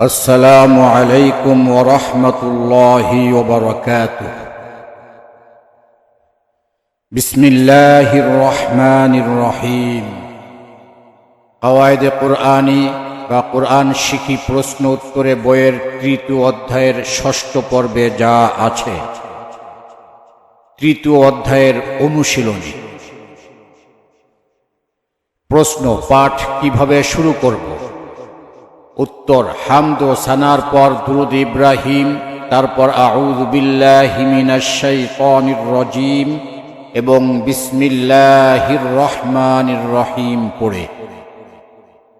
السلام عليكم ورحمة الله وبركاته بسم الله الرحمن الرحيم قواعد قرآني বা কোরআন শিখি প্রশ্ন উত্তরে বইয়ের তৃতীয় অধ্যায়ের ষষ্ঠ পর্বে যা আছে তৃতীয় অধ্যায়ের অনুশীলনী প্রশ্ন পাঠ কিভাবে শুরু করব উত্তর, হামদ সানার পর দুরুদ ইব্রাহিম, তারপর রাজিম এবং বিসমিল্লাহির রহমানির রহিম পড়ে।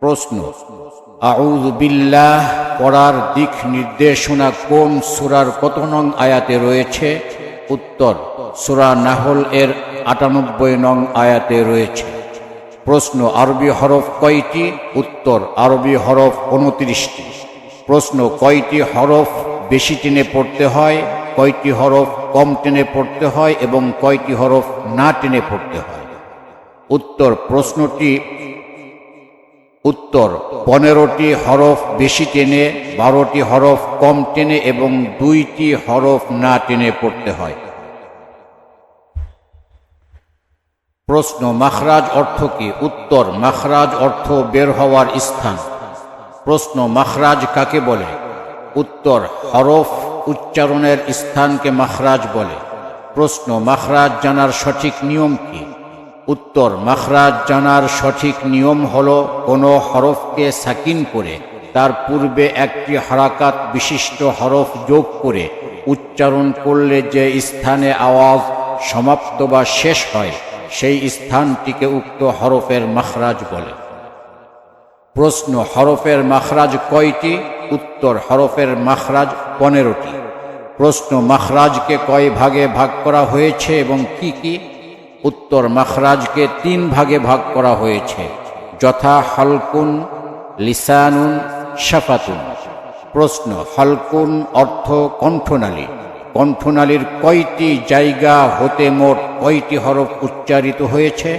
প্রশ্ন বিল্লাহ পড়ার দিক নির্দেশনা কোন সুরার কত নং আয়াতে রয়েছে? উত্তর, সূরা নাহল এর আটানব্বই নং আয়াতে রয়েছে। প্রশ্ন আরবি হরফ কয়টি? উত্তর, আরবি হরফ উনত্রিশটি। প্রশ্ন, কয়টি হরফ বেশি টেনে পড়তে হয়? কয়টি হরফ কম টেনে পড়তে হয় এবং কয়টি হরফ না টেনে পড়তে হয়? উত্তর, প্রশ্নটি উত্তর, পনেরোটি হরফ বেশি টেনে, বারোটি হরফ কম টেনে এবং দুইটি হরফ না টেনে পড়তে হয়। প্রশ্ন, মাখরাজ অর্থ কি? উত্তর, মাখরাজ অর্থ বের হওয়ার স্থান। প্রশ্ন, মাখরাজ কাকে বলে? উত্তর, হরফ উচ্চারণের স্থানকে মাখরাজ বলে। প্রশ্ন, মাখরাজ জানার সঠিক নিয়ম কি? উত্তর, মাখরাজ জানার সঠিক নিয়ম হল কোনো হরফকে সাকিন করে তার পূর্বে একটি হারাকাত বিশিষ্ট হরফ যোগ করে উচ্চারণ করলে যে স্থানে আওয়াজ সমাপ্ত বা শেষ হয় সেই স্থানটিকে উক্ত হরফের মাখরাজ বলে। প্রশ্ন, হরফের মাখরাজ কয়টি? উত্তর, হরফের মাখরাজ পনেরোটি। প্রশ্ন, মাখরাজকে কয় ভাগে ভাগ করা হয়েছে এবং কি কি? উত্তর, মাখরাজকে তিন ভাগে ভাগ করা হয়েছে। যথা হলকুন, লিসানুন, শাফাতুন। প্রশ্ন, হলকুন অর্থ কণ্ঠনালী। কণ্ঠনালীর কয়টি জায়গা হতে মোট কয়টি হরফ উচ্চারিত হয়েছে?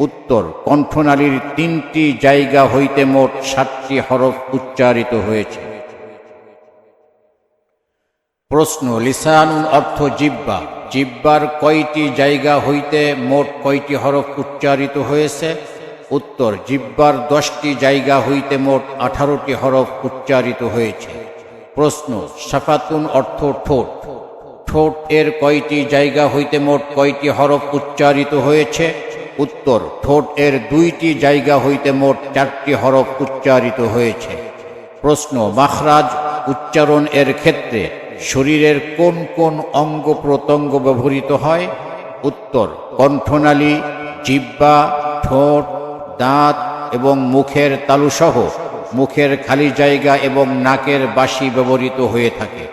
উত্তর, কণ্ঠনালীর তিনটি জায়গা হইতে মোট সাতটি হরফ উচ্চারিত হয়েছে। প্রশ্ন লিসানুন অর্থ জিব্বা। জিব্বার কয়টি জায়গা হইতে মোট কয়টি হরফ উচ্চারিত হয়েছে? উত্তর, জিব্বার দশটি জায়গা হইতে মোট আঠারোটি হরফ উচ্চারিত হয়েছে। প্রশ্ন, সাফাতুন অর্থ ঠোঁট। ঠোঁট এর কয়টি জায়গা হইতে মোট কয়টি হরফ উচ্চারিত হয়েছে? উত্তর, ঠোঁট এর দুইটি জায়গা হইতে মোট চারটি হরফ উচ্চারিত হয়েছে। প্রশ্ন, মাখরাজ উচ্চারণ এর ক্ষেত্রে শরীরের কোন কোন অঙ্গ প্রত্যঙ্গ ব্যবহৃত হয়? উত্তর, কণ্ঠনালী জিব্বা ঠোঁট, দাঁত এবং মুখের তালুসহ মুখের খালি জায়গা এবং নাকের বাসি ব্যবহৃত হয়ে থাকে।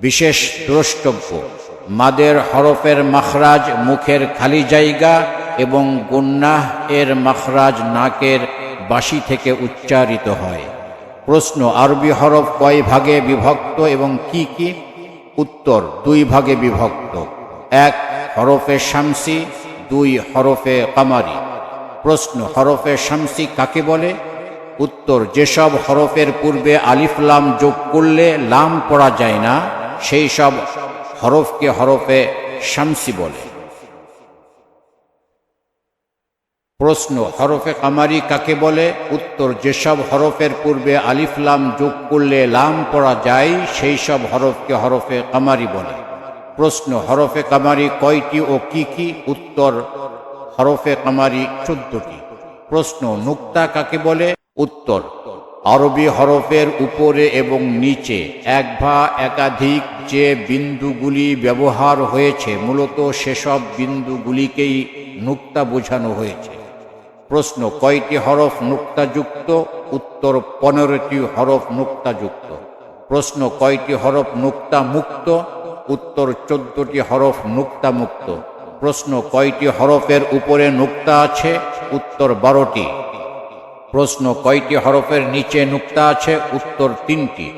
বিশেষ দ্রষ্টব্য। মাদের হরফের মাখরাজ মুখের খালি জায়গা এবং গুন্নাহ এর মাখরাজ নাকের বাসি থেকে উচ্চারিত হয়। প্রশ্ন, আরবি হরফ কয় ভাগে বিভক্ত এবং কি কি? উত্তর, দুই ভাগে বিভক্ত। এক, হরফে শামসি, দুই, হরফে কামারি। প্রশ্ন, হরফে শামসি কাকে বলে? উত্তর, যেসব হরফের পূর্বে আলিফ লাম যোগ করলে লাম পড়া যায় না। সেই সব হরফকে হরফে শামসি বলে। প্রশ্ন, হরফে কামারি কাকে বলে? উত্তর, যেসব হরফের পূর্বে আলিফ, লাম যোগ করলে লাম পড়া যায়, সেই সব হরফকে হরফে কামারি বলে। প্রশ্ন, হরফে কামারি কয়টি ও কি কি? উত্তর, হরফে কামারি চোদ্দটি। প্রশ্ন, নুক্তা কাকে বলে? উত্তর আরবি হরফের উপরে এবং নিচে এক বা একাধিক যে বিন্দুগুলি ব্যবহার হয়েছে, মূলত সেসব বিন্দুগুলিকেই নুক্তা বোঝানো হয়েছে। প্রশ্ন, কয়টি হরফ নুক্তাযুক্ত? উত্তর, পনেরোটি হরফ নুক্তাযুক্ত। প্রশ্ন, কয়টি হরফ নুক্তা মুক্ত উত্তর, চোদ্দটি হরফ নুক্তা মুক্ত প্রশ্ন, কয়টি হরফের উপরে নুক্তা আছে? উত্তর, বারোটি। প্রশ্ন কয়টি হরফের নিচে নুক্তা আছে? উত্তর তিনটি।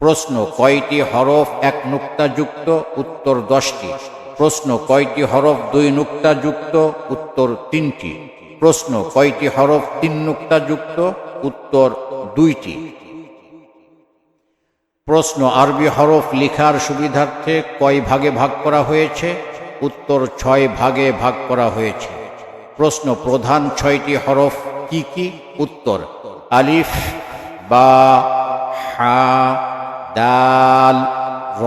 প্রশ্ন কয়টি হরফ এক নুক্তাযুক্ত উত্তর দশটি। প্রশ্ন কয়টি হরফ দুই নুক্তাযুক্ত উত্তর তিনটি। প্রশ্ন কয়টি হরফ তিন নুক্তাযুক্ত উত্তর দুইটি। প্রশ্ন আরবি হরফ লেখার সুবিধার্থে কয় ভাগে ভাগ করা হয়েছে? উত্তর ছয় ভাগে ভাগ করা হয়েছে। প্রশ্ন প্রধান ছয়টি হরফ কি কি? উত্তর। আলিফ, বা, হা, দাল, র,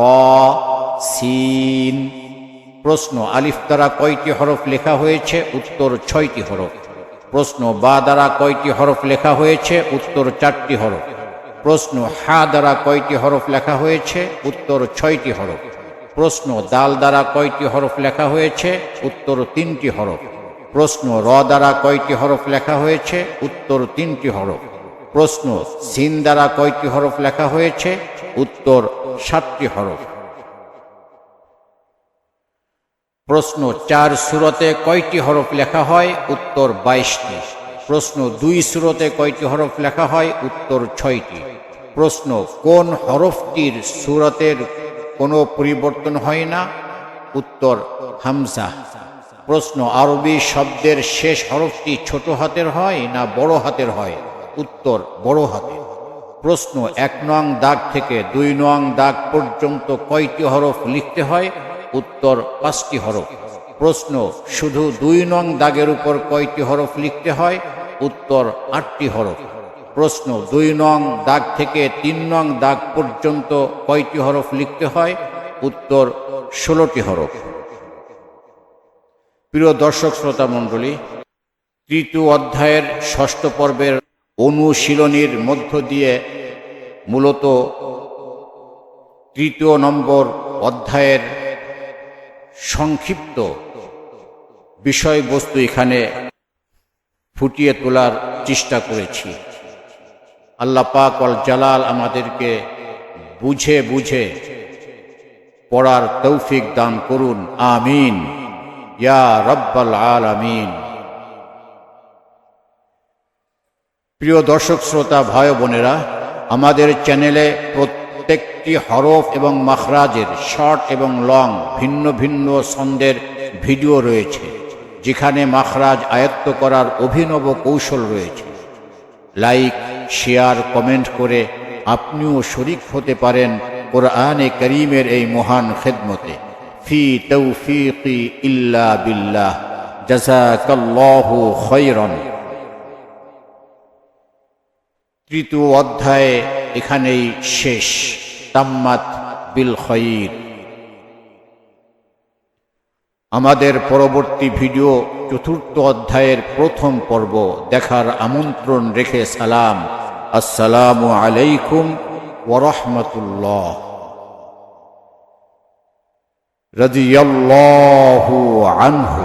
সিন। প্রশ্ন, আলিফ দ্বারা কয়টি হরফ লেখা হয়েছে? উত্তর, ছয়টি হরফ। প্রশ্ন, বা দ্বারা কয়টি হরফ লেখা হয়েছে? উত্তর, চারটি হরফ। প্রশ্ন, হা দ্বারা কয়টি হরফ লেখা হয়েছে? উত্তর, ছয়টি হরফ। প্রশ্ন, দাল দ্বারা কয়টি হরফ লেখা হয়েছে? উত্তর, তিনটি হরফ। প্রশ্ন র দ্বারা কয়টি হরফ লেখা হয়েছে? উত্তর তিনটি হরফ। প্রশ্ন সিন দ্বারা কয়টি হরফ লেখা হয়েছে? উত্তর সাতটি হরফ। প্রশ্ন চার সুরতে কয়টি হরফ লেখা হয়? উত্তর বাইশটি। প্রশ্ন দুই সুরতে কয়টি হরফ লেখা হয়? উত্তর ছয়টি। প্রশ্ন কোন হরফটির সুরতের কোনো পরিবর্তন হয় না? উত্তর হামজা। প্রশ্ন, আরবি শব্দের শেষ হরফটি ছোট হাতের হয় না বড় হাতের হয়? উত্তর, বড় হাতের। প্রশ্ন, এক নং দাগ থেকে দুই নং দাগ পর্যন্ত কয়টি হরফ লিখতে হয়? উত্তর, পাঁচটি হরফ। প্রশ্ন, শুধু দুই নং দাগের উপর কয়টি হরফ লিখতে হয়? উত্তর, আটটি হরফ। প্রশ্ন, দুই নং দাগ থেকে তিন নং দাগ পর্যন্ত কয়টি হরফ লিখতে হয়? উত্তর, ষোলোটি হরফ। প্রিয় দর্শক শ্রোতা মণ্ডলী, তৃতীয় অধ্যায়ের ষষ্ঠ পর্বের অনুশীলনীর মধ্য দিয়ে মূলত তৃতীয় নম্বর অধ্যায়ের সংক্ষিপ্ত বিষয়বস্তু এখানে ফুটিয়ে তোলার চেষ্টা করেছি। আল্লাহ পাক অল জালাল আমাদেরকে বুঝে বুঝে পড়ার তৌফিক দান করুন, আমিন। প্রিয় দর্শক, শ্রোতা, ভাই বোনেরা, আমাদের চ্যানেলে প্রত্যেকটি হরফ এবং মাখরাজের শর্ট এবং লং ভিন্ন ভিন্ন ছন্দের ভিডিও রয়েছে, যেখানে মাখরাজ আয়ত্ত করার অভিনব কৌশল রয়েছে। লাইক, শেয়ার, কমেন্ট করে আপনিও শরিক হতে পারেন কোরআনে করিমের এই মহান খেদমতে। ফি তৌফিকি ইল্লা বিল্লাহ। জাজাকাল্লাহু খৈরন তৃতীয় অধ্যায়ে এখানেই শেষ। তাম্মাত বিল খয়ির। আমাদের পরবর্তী ভিডিও চতুর্থ অধ্যায়ের প্রথম পর্ব দেখার আমন্ত্রণ রেখে সালাম। আসসালামু আলাইকুম ওরহমতুল্লাহ رضي الله عنه.